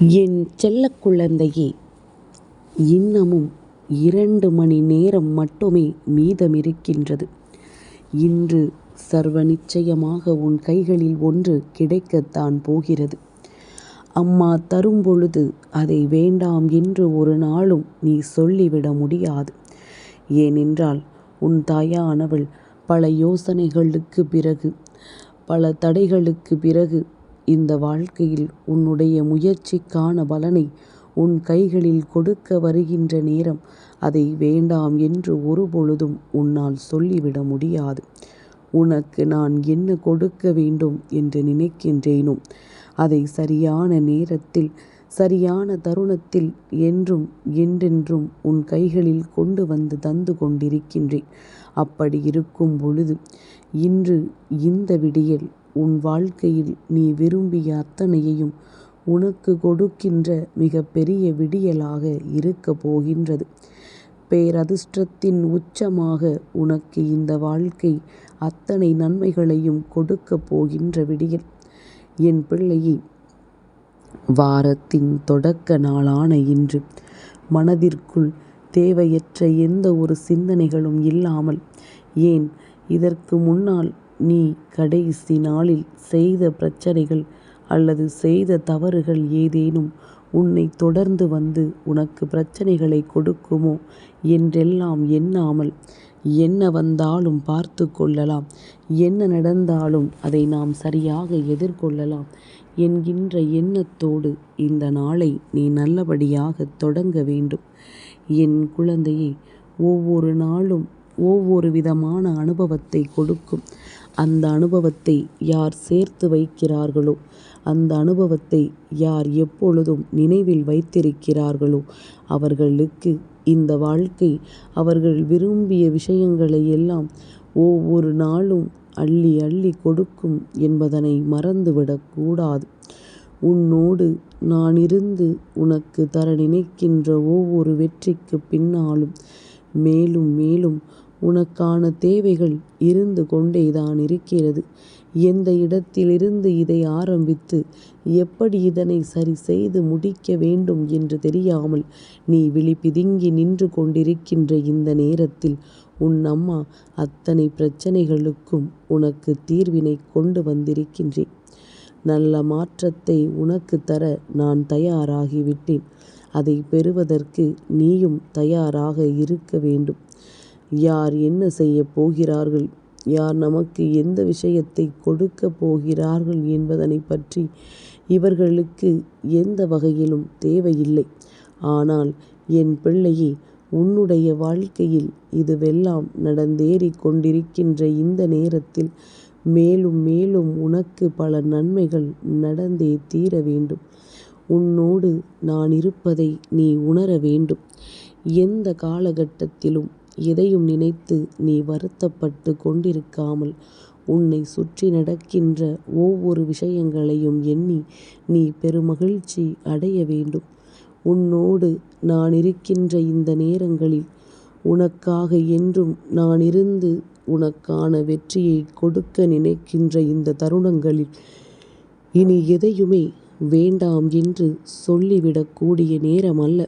என் செல்ல குழந்தையே இன்னமும் இரண்டு மணி நேரம் மட்டுமே மீதமிருக்கின்றது. இன்று சர்வ நிச்சயமாக உன் கைகளில் ஒன்று கிடைக்கத்தான் போகிறது. அம்மா தரும்பொழுது அதை வேண்டாம் என்று ஒரு நாளும் நீ சொல்லிவிட முடியாது. ஏனென்றால் உன் தாயானவள் பல யோசனைகளுக்குப் பிறகு பல தடைகளுக்குப் பிறகு இந்த வாழ்க்கையில் உன்னுடைய முயற்சிக்கான பலனை உன் கைகளில் கொடுக்க வருகின்ற நேரம் அதை வேண்டாம் என்று ஒருபொழுதும் உன்னால் சொல்லிவிட முடியாது. உனக்கு நான் என்ன கொடுக்க வேண்டும் என்று நினைக்கின்றேனோ அதை சரியான நேரத்தில் சரியான தருணத்தில் என்றும் என்றென்றும் உன் கைகளில் கொண்டு வந்து தந்து கொண்டிருக்கின்றேன். அப்படி இருக்கும் பொழுது இன்று இந்த விடியல் உன் வாழ்க்கையில் நீ விரும்பிய அத்தனையையும் உனக்கு கொடுக்கின்ற மிகப்பெரிய விடியலாக இருக்கப் போகின்றது. பேரதிர்ஷ்டத்தின் உச்சமாக உனக்கு இந்த வாழ்க்கை அத்தனை நன்மைகளையும் கொடுக்கப் போகின்ற விடியல். என் பிள்ளையே வாரத்தின் தொடக்க நாளான இன்று மனதிற்குள் தேவையற்ற எந்த ஒரு சிந்தனைகளும் இல்லாமல் ஏன் இதற்கு முன்னால் நீ கடைசி நாளில் செய்த பிரச்சனைகள் அல்லது செய்த தவறுகள் ஏதேனும் உன்னை தொடர்ந்து வந்து உனக்கு பிரச்சனைகளை கொடுக்குமோ என்றெல்லாம் எண்ணாமல் என்ன வந்தாலும் பார்த்து கொள்ளலாம் என்ன நடந்தாலும் அதை நாம் சரியாக எதிர்கொள்ளலாம் என்கின்ற எண்ணத்தோடு இந்த நாளை நீ நல்லபடியாக தொடங்க வேண்டும். என் குழந்தையே ஒவ்வொரு நாளும் ஒவ்வொரு விதமான அனுபவத்தை கொடுக்கும். அந்த அனுபவத்தை யார் சேர்த்து வைக்கிறார்களோ அந்த அனுபவத்தை யார் எப்பொழுதும் நினைவில் வைத்திருக்கிறார்களோ அவர்களுக்கு இந்த வாழ்க்கை அவர்கள் விரும்பிய விஷயங்களை எல்லாம் ஒவ்வொரு நாளும் அள்ளி அள்ளி கொடுக்கும் என்பதனை மறந்துவிடக்கூடாது உன்னோடு நான் இருந்து உனக்கு தர நினைக்கின்ற ஒவ்வொரு வெற்றிக்குப் பின்னாலும் மேலும் மேலும் உனக்கான தேவைகள் இருந்து கொண்டேதான் இருக்கிறது. எந்த இடத்திலிருந்து இதை ஆரம்பித்து எப்படி இதனை சரி செய்து முடிக்க வேண்டும் என்று தெரியாமல் நீ விழி பிதுங்கி நின்று கொண்டிருக்கின்ற இந்த நேரத்தில் உன் அம்மா அத்தனை பிரச்சனைகளுக்கும் உனக்கு தீர்வினை கொண்டு வந்திருக்கின்றேன். நல்ல மாற்றத்தை உனக்கு தர நான் தயாராகிவிட்டேன். அதை பெறுவதற்கு நீயும் தயாராக இருக்க வேண்டும். யார் என்ன செய்யப் போகிறார்கள் யார் நமக்கு எந்த விஷயத்தை கொடுக்கப் போகிறார்கள் என்பதனைப் பற்றி இவர்களுக்கு எந்த வகையிலும் தேவையில்லை. ஆனால் என் பிள்ளையே உன்னுடைய வாழ்க்கையில் இதுவெல்லாம் நடந்தேறிக் கொண்டிருக்கின்ற இந்த நேரத்தில் மேலும் மேலும் உனக்கு பல நன்மைகள் நடந்தே தீர வேண்டும். உன்னோடு நான் இருப்பதை நீ உணர வேண்டும். எந்த காலகட்டத்திலும் எதையும் நினைத்து நீ வருத்தப்பட்டு கொண்டிருக்காமல் உன்னை சுற்றி நடக்கின்ற ஒவ்வொரு விஷயங்களையும் எண்ணி நீ பெருமகிழ்ச்சி அடைய வேண்டும். உன்னோடு நான் இருக்கின்ற இந்த நேரங்களில் உனக்காக என்றும் நான் இருந்து உனக்கான வெற்றியைக் கொடுக்க நினைக்கின்ற இந்த தருணங்களில் இனி எதையுமே வேண்டாம் என்று சொல்லிவிடக்கூடிய நேரமல்ல.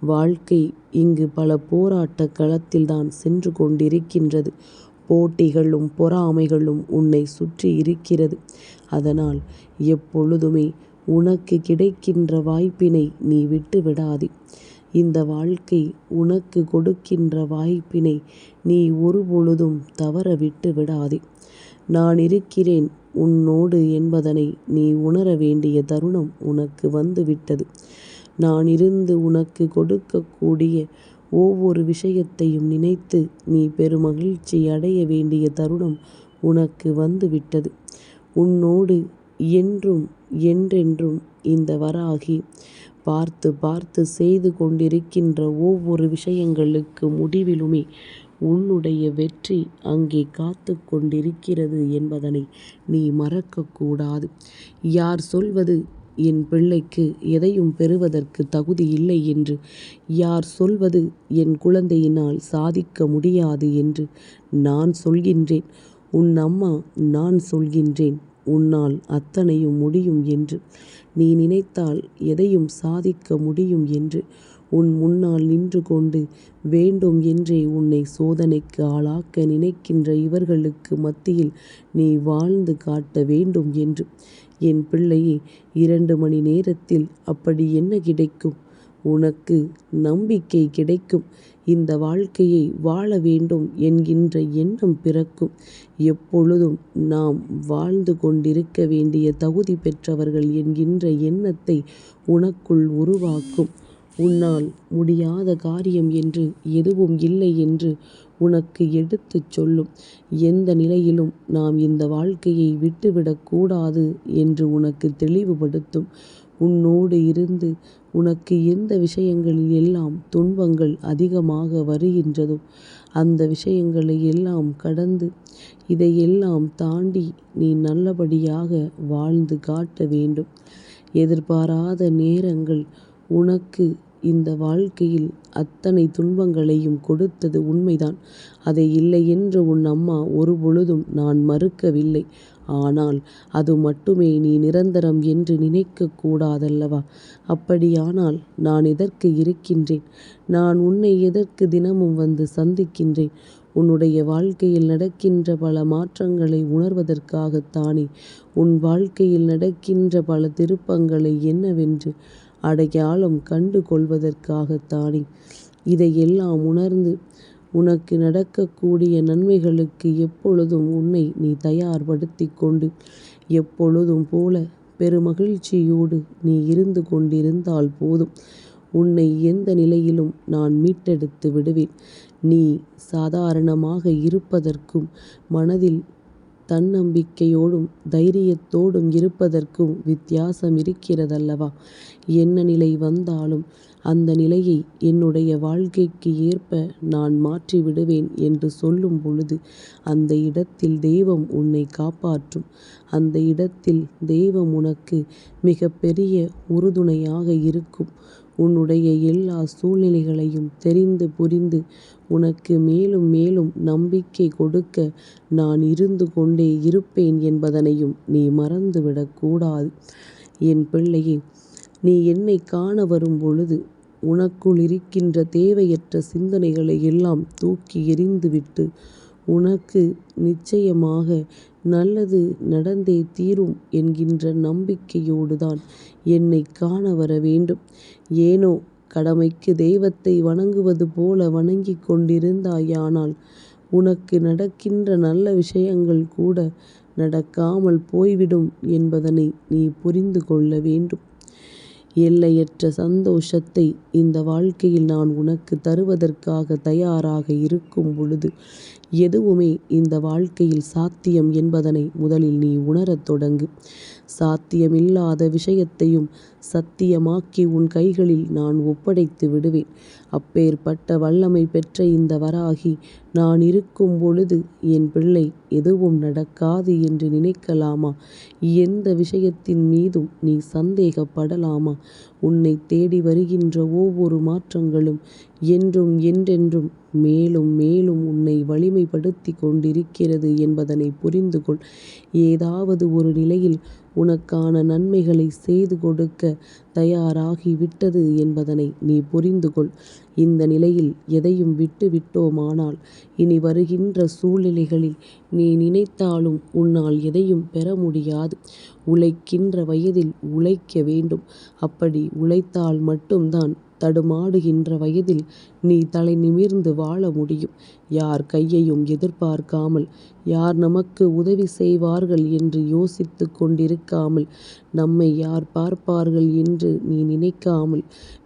வாழ்க்கை இங்கு பல போராட்டக் களத்தில்தான் சென்று கொண்டிருக்கின்றது. போட்டிகளும் பொறாமைகளும் உன்னைச் சுற்றி இருக்கிறது. அதனால் எப்பொழுதுமே உனக்கு கிடைக்கின்ற வாய்ப்பினை நீ விட்டுவிடாதே. இந்த வாழ்க்கை உனக்கு கொடுக்கின்ற வாய்ப்பினை நீ ஒருபொழுதும் தவற விட்டு விடாதே. நான் இருக்கிறேன் உன்னோடு என்பதனை நீ உணர வேண்டிய தருணம் உனக்கு வந்து விட்டது. நான் இருந்து உனக்கு கொடுக்கக்கூடிய ஒவ்வொரு விஷயத்தையும் நினைத்து நீ பெருமகிழ்ச்சி அடைய வேண்டிய தருணம் உனக்கு வந்துவிட்டது உன்னோடு என்றும் என்றென்றும் இந்த வராகி பார்த்து பார்த்து செய்து கொண்டிருக்கின்ற ஒவ்வொரு விஷயங்களுக்கு முடிவிலுமே உன்னுடைய வெற்றி அங்கே காத்துக் கொண்டிருக்கிறது என்பதனை நீ மறக்கக் கூடாது. யார் சொல்வது என் பிள்ளைக்கு எதையும் பெறுவதற்கு தகுதி இல்லை என்று யார் சொல்வது என் குழந்தையினால் சாதிக்க முடியாது என்று நான் சொல்கின்றேன். உன் அம்மா நான் சொல்கின்றேன் உன்னால் அத்தனையும் முடியும் என்று. நீ நினைத்தால் எதையும் சாதிக்க முடியும் என்று உன் முன்னால் நின்று கொண்டு வேண்டும் என்றே உன்னை சோதனைக்கு ஆளாக்க நினைக்கின்ற இவர்களுக்கு மத்தியில் நீ வாழ்ந்து காட்ட வேண்டும் என்று. என் பிள்ளையே இரண்டு மணி நேரத்தில் அப்படி என்ன கிடைக்கும்? உனக்கு நம்பிக்கை கிடைக்கும். இந்த வாழ்க்கையை வாழ வேண்டும் என்கின்ற எண்ணம் பிறக்கும். எப்பொழுதும் நாம் வாழ்ந்து கொண்டிருக்க வேண்டிய தகுதி பெற்றவர்கள் என்கின்ற எண்ணத்தை உனக்குள் உருவாக்கும். உன்னால் முடியாத காரியம் என்று எதுவும் இல்லை என்று உனக்கு எடுத்துச் சொல்லும். எந்த நிலையிலும் நாம் இந்த வாழ்க்கையை விட்டுவிடக்கூடாது என்று உனக்கு தெளிவுபடுத்தும். உன்னோடு இருந்து உனக்கு எந்த விஷயங்களில் எல்லாம் துன்பங்கள் அதிகமாக வருகின்றதோ அந்த விஷயங்களை எல்லாம் கடந்து இதையெல்லாம் தாண்டி நீ நல்லபடியாக வாழ்ந்து காட்ட வேண்டும். எதிர்பாராத நேரங்கள் உனக்கு இந்த வாழ்க்கையில் அத்தனை துன்பங்களையும் கொடுத்தது உண்மைதான். அதை இல்லையென்று உன் அம்மா ஒருபொழுதும் நான் மறுக்கவில்லை. ஆனால் அது மட்டுமே நீ நிரந்தரம் என்று நினைக்கக் கூடாதல்லவா? அப்படியானால் நான் எதற்கு இருக்கின்றேன்? நான் உன்னை எதற்கு தினமும் வந்து சந்திக்கின்றேன்? உன்னுடைய வாழ்க்கையில் நடக்கின்ற பல மாற்றங்களை உணர்வதற்காகத்தானே. உன் வாழ்க்கையில் நடக்கின்ற பல திருப்பங்களை என்னவென்று அடையாளம் கண்டு கொள்வதற்காகத்தானே. இதையெல்லாம் உணர்ந்து உனக்கு நடக்கக்கூடிய நன்மைகளுக்கு எப்பொழுதும் உன்னை நீ தயார்படுத்திக் கொண்டு எப்பொழுதும் போல பெருமகிழ்ச்சியோடு நீ இருந்து கொண்டிருந்தால் போதும். உன்னை எந்த நிலையிலும் நான் மீட்டெடுத்து விடுவேன். நீ சாதாரணமாக இருப்பதற்கும் மனதில் தன்னம்பிக்கையோடும் தைரியத்தோடும் இருப்பதற்கும் வித்தியாசம் இருக்கிறதல்லவா? என்ன நிலை வந்தாலும் அந்த நிலையை என்னுடைய வாழ்க்கைக்கு ஏற்ப நான் மாற்றி விடுவேன் என்று சொல்லும் பொழுது அந்த இடத்தில் தெய்வம் உன்னை காப்பாற்றும். அந்த இடத்தில் தெய்வம் உனக்கு மிகப்பெரிய உறுதுணையாக இருக்கும். உன்னுடைய எல்லா சூழ்நிலைகளையும் தெரிந்து புரிந்து உனக்கு மேலும் மேலும் நம்பிக்கை கொடுக்க நான் இருந்து கொண்டே இருப்பேன் என்பதனையும் நீ மறந்துவிடக் கூடாது. என் பிள்ளையே நீ என்னைக் காண வரும் பொழுது உனக்குள் இருக்கின்ற தேவையற்ற சிந்தனைகளை எல்லாம் தூக்கி எறிந்துவிட்டு உனக்கு நிச்சயமாக நல்லது நடந்தே தீரும் என்கின்ற நம்பிக்கையோடுதான் என்னைக் காண வர வேண்டும். ஏனோ கடமைக்கு தெய்வத்தை வணங்குவது போல வணங்கிக் கொண்டிருந்தாயானால் உனக்கு நடக்கின்ற நல்ல விஷயங்கள் கூட நடக்காமல் போய்விடும் என்பதனை நீ புரிந்து கொள்ள வேண்டும். எல்லையற்ற சந்தோஷத்தை இந்த வாழ்க்கையில் நான் உனக்கு தருவதற்காக தயாராக இருக்கும் பொழுது எதுவுமே இந்த வாழ்க்கையில் சாத்தியம் என்பதனை முதலில் நீ உணரத் தொடங்கு. சாத்தியமில்லாத விஷயத்தையும் சத்தியமாக்கி உன் கைகளில் நான் ஒப்படைத்து விடுவேன். அப்பேற்பட்ட வல்லமை பெற்ற இந்த வராகி நான் இருக்கும் பொழுது என் பிள்ளை எதுவும் நடக்காது என்று நினைக்கலாமா? எந்த விஷயத்தின் மீதும் நீ சந்தேகப்படலாமா? உன்னைத் தேடி வருகின்ற ஒவ்வொரு மாற்றங்களும் என்றும் என்றென்றும் மேலும் மேலும் உன்னை வலிமைப்படுத்திக் கொண்டிருக்கிறது என்பதனை புரிந்து கொள். ஏதாவது ஒரு நிலையில் உனக்கான நன்மைகளை செய்து கொடுக்க தயாராகி விட்டது என்பதனை நீ புரிந்து கொள். இந்த நிலையில் எதையும் விட்டு விட்டோமானால் இனி வருகின்ற சூழ்நிலைகளில் நீ நினைத்தாலும் உன்னால் எதையும் பெற முடியாது. உழைக்கின்ற வயதில் உழைக்க வேண்டும். அப்படி உழைத்தால் மட்டும்தான் தடுமாடுகின்ற வயதில் நீ தலை நிமிர்ந்து வாழ முடியும். யார் கையையும் எதிர்பார்க்காமல் யார் நமக்கு உதவி செய்வார்கள் என்று யோசித்துக் கொண்டிருக்காமல் நம்மை யார் பார்ப்பார்கள் என்று நீ நினைக்காமல்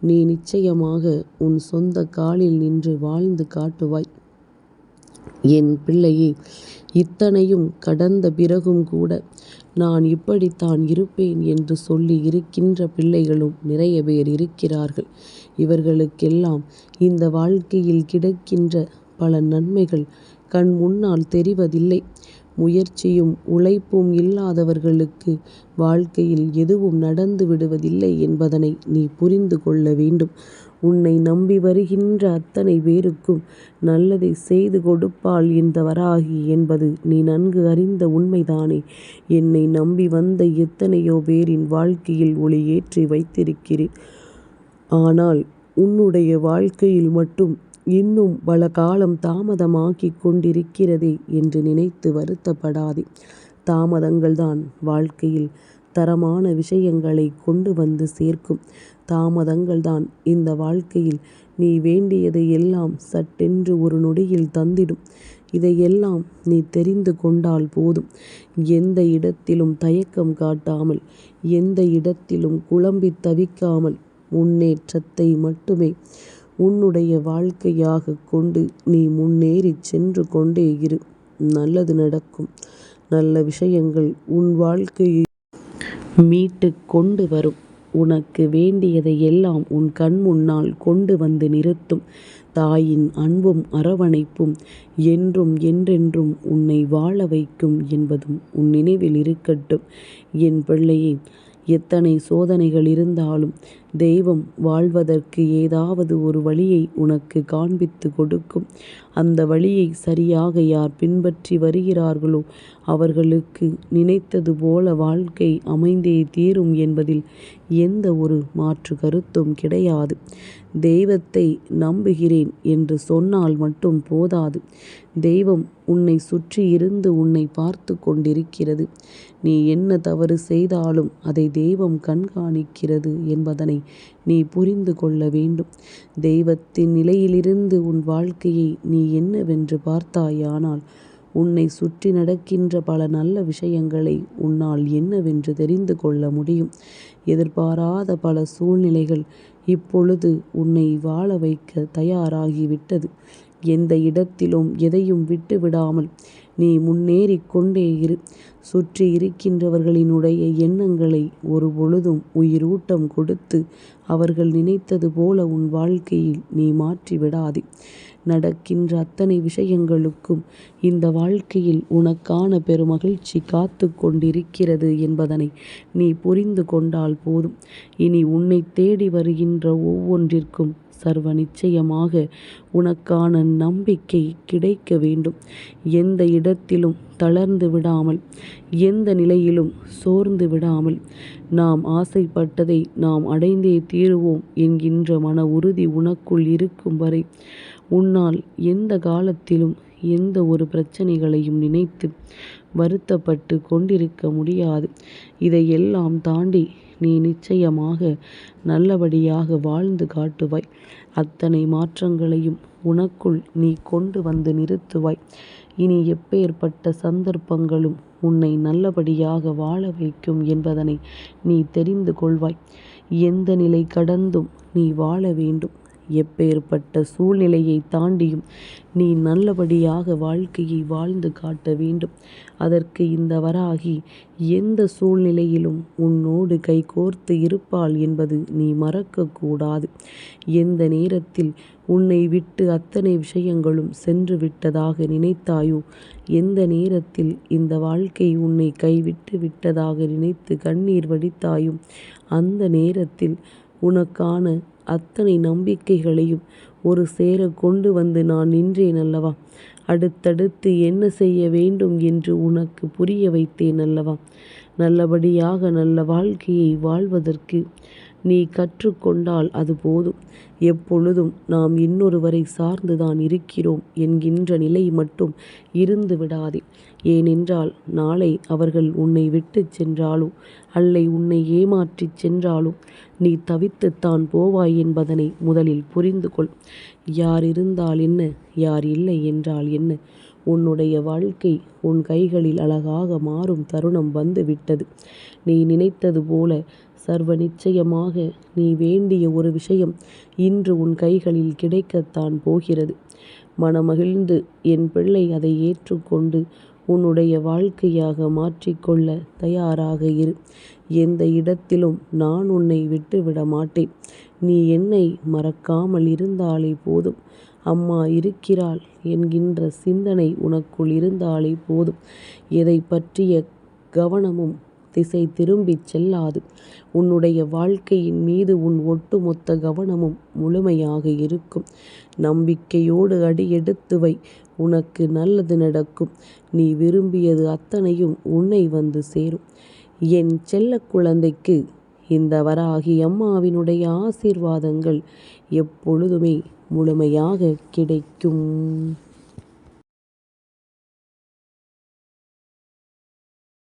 நீ நிச்சயமாக உன் சொந்த காலில் நின்று வாழ்ந்து காட்டுவாய். என் பிள்ளையே இத்தனையும் கடந்த பிறகும் கூட நான் இப்படித்தான் இருப்பேன் என்று சொல்லி இருக்கின்ற பிள்ளைகளும் நிறைய பேர் இருக்கிறார்கள். இவர்களுக்கெல்லாம் இந்த வாழ்க்கையில் கிடைக்கின்ற பல நன்மைகள் கண் முன்னால் தெரிவதில்லை. முயற்சியும் உழைப்பும் இல்லாதவர்களுக்கு வாழ்க்கையில் எதுவும் நடந்து விடுவதில்லை என்பதனை நீ புரிந்து கொள்ள வேண்டும். உன்னை நம்பி வருகின்ற அத்தனை பேருக்கும் நல்லதை செய்து கொடுப்பாள் இந்த வராகி என்பது நீ நன்கு அறிந்த உண்மைதானே. என்னை நம்பி வந்த எத்தனையோ பேரின் வாழ்க்கையில் ஒளி ஏற்றி வைத்திருக்கிறேன். ஆனால் உன்னுடைய வாழ்க்கையில் மட்டும் இன்னும் பல காலம் தாமதமாக்கி கொண்டிருக்கிறதே என்று நினைத்து வருத்தப்படாதே. தாமதங்கள்தான் வாழ்க்கையில் தரமான விஷயங்களை கொண்டு வந்து சேர்க்கும். தாமதங்கள்தான் இந்த வாழ்க்கையில் நீ வேண்டியதை எல்லாம் சட்டென்று ஒரு நொடியில் தந்திடும். இதையெல்லாம் நீ தெரிந்து கொண்டால் போதும். எந்த இடத்திலும் தயக்கம் காட்டாமல் எந்த இடத்திலும் குழம்பித் தவிக்காமல் முன்னேற்றத்தை மட்டுமே உன்னுடைய வாழ்க்கையாகக் கொண்டு நீ முன்னேறிச் சென்று கொண்டே இரு. நல்லது நடக்கும். நல்ல விஷயங்கள் உன் வாழ்க்கையை மீட்டுக் கொண்டு வரும். உனக்கு வேண்டியதை எல்லாம் உன் கண் முன்னால் கொண்டு வந்து நிறுத்தும். தாயின் அன்பும் அரவணைப்பும் என்றும் என்றென்றும் உன்னை வாழ வைக்கும் என்பதும் உன் நினைவில் இருக்கட்டும். என் பிள்ளையே எத்தனை சோதனைகள் இருந்தாலும் தெய்வம் வாழ்வதற்கு ஏதாவது ஒரு வழியை உனக்கு காண்பித்து கொடுக்கும். அந்த வழியை சரியாக யார் பின்பற்றி வருகிறார்களோ அவர்களுக்கு நினைத்தது போல வாழ்க்கை அமைந்தே தீரும் என்பதில் எந்த ஒரு மாற்று கருத்தும் கிடையாது. தெய்வத்தை நம்புகிறேன் என்று சொன்னால் மட்டும் போதாது. தெய்வம் உன்னை சுற்றி இருந்து உன்னை பார்த்து கொண்டிருக்கிறது. நீ என்ன தவறு செய்தாலும் அதை தெய்வம் கண்காணிக்கிறது என்பதனை நீ புரிந்து கொள்ள வேண்டும். தெய்வத்தின் நிலையிலிருந்து உன் வாழ்க்கையை நீ என்னவென்று பார்த்தாயானால் உன்னை சுற்றி நடக்கின்ற பல நல்ல விஷயங்களை உன்னால் என்னவென்று தெரிந்து கொள்ள முடியும். எதிர்பாராத பல சூழ்நிலைகள் இப்பொழுது உன்னை வாழ வைக்க தயாராகி விட்டது. எந்த இடத்திலும் எதையும் விட்டு விடாமல் நீ முன்னேறிக் கொண்டே இரு. சுற்றி இருக்கின்றவர்களினுடைய எண்ணங்களை ஒருபொழுதும் உயிரூட்டம் கொடுத்து அவர்கள் நினைத்தது போல உன் வாழ்க்கையில் நீ மாற்றி விடாதே. நடக்கின்ற அத்தனை விஷயங்களுக்கும் இந்த வாழ்க்கையில் உனக்கான பெருமகிழ்ச்சி காத்துக் கொண்டிருக்கிறது என்பதனை நீ புரிந்து கொண்டால் போதும். இனி உன்னைத் தேடி வருகின்ற ஒவ்வொன்றிற்கும் சர்வ நிச்சயமாக உனக்கான நம்பிக்கை கிடைக்க வேண்டும். எந்த இடத்திலும் தளர்ந்து விடாமல் எந்த நிலையிலும் சோர்ந்து விடாமல் நாம் ஆசைப்பட்டதை நாம் அடைந்தே தீருவோம் என்கின்ற மன உறுதி உனக்குள் இருக்கும் வரை உன்னால் எந்த காலத்திலும் எந்த ஒரு பிரச்சனைகளையும் நினைத்து வருத்தப்பட்டு கொண்டிருக்க முடியாது. இதையெல்லாம் தாண்டி நீ நிச்சயமாக நல்லபடியாக வாழ்ந்து காட்டுவாய். அத்தனை மாற்றங்களையும் உனக்குள் நீ கொண்டு வந்து நிறுத்துவாய். இனி எப்பேர்ப்பட்ட சந்தர்ப்பங்களும் உன்னை நல்லபடியாக வாழ வைக்கும் என்பதனை நீ தெரிந்து கொள்வாய். எந்த நிலை கடந்தும் நீ வாழ வேண்டும். எப்பேர்ப்பட்ட சூழ்நிலையைத் தாண்டியும் நீ நல்லபடியாக வாழ்க்கையை வாழ்ந்து காட்ட வேண்டும். அதற்கு இந்த வராகி எந்த சூழ்நிலையிலும் உன்னோடு கைகோர்த்து இருப்பாள் என்பது நீ மறக்கக்கூடாது எந்த நேரத்தில் உன்னை விட்டு அத்தனை விஷயங்களும் சென்று விட்டதாக நினைத்தாயோ எந்த நேரத்தில் இந்த வாழ்க்கை உன்னை கைவிட்டு விட்டதாக நினைத்து கண்ணீர் வடித்தாயோ அந்த நேரத்தில் உனக்கான அத்தனை நம்பிக்கைகளையும் ஒரு சேர கொண்டு வந்து நான் நின்றேன் அல்லவா. அடுத்தடுத்து என்ன செய்ய வேண்டும் என்று உனக்கு புரிய வைத்தேன் அல்லவா. நல்லபடியாக நல்ல வாழ்க்கையை வாழ்வதற்கு நீ கற்றுக்கொண்டால் அது போதும். எப்பொழுதும் நாம் இன்னொருவரை சார்ந்துதான் இருக்கிறோம் என்கின்ற நிலை மட்டும் இருந்து விடாதே. ஏனென்றால் நாளை அவர்கள் உன்னை விட்டுச் சென்றாலோ அல்லை உன்னை ஏமாற்றிச் சென்றாலோ நீ தவித்துத்தான் போவாய் என்பதனை முதலில் புரிந்து கொள். யார் இருந்தால் என்ன யார் இல்லை என்றால் என்ன உன்னுடைய வாழ்க்கை உன் கைகளில் அழகாக மாறும் தருணம் வந்து விட்டது. நீ நினைத்தது போல சர்வ நிச்சயமாக நீ வேண்டிய ஒரு விஷயம் இன்று உன் கைகளில் கிடைக்கத்தான் போகிறது. மனமகிழ்ந்து என் பிள்ளை அதை ஏற்றுக்கொண்டு உன்னுடைய வாழ்க்கையாக மாற்றிக்கொள்ள தயாராக இரு. எந்த இடத்திலும் நான் உன்னை விட்டுவிட மாட்டேன். நீ என்னை மறக்காமல் இருந்தாலே போதும். அம்மா இருக்கிறாள் என்கின்ற சிந்தனை உனக்குள் இருந்தாலே போதும். எதைப் பற்றிய கவனமும் திசை திரும்பிச் செல்லாது. உன்னுடைய வாழ்க்கையின் மீது உன் ஒட்டுமொத்த கவனமும் முழுமையாக இருக்கும். நம்பிக்கையோடு அடியெடுத்து வை. உனக்கு நல்லது நடக்கும். நீ விரும்பியது அத்தனையும் உன்னை வந்து சேரும். என் செல்லக் குழந்தைக்கு இந்த வராகி அம்மாவினுடைய ஆசீர்வாதங்கள் எப்பொழுதுமே முழுமையாக கிடைக்கும்.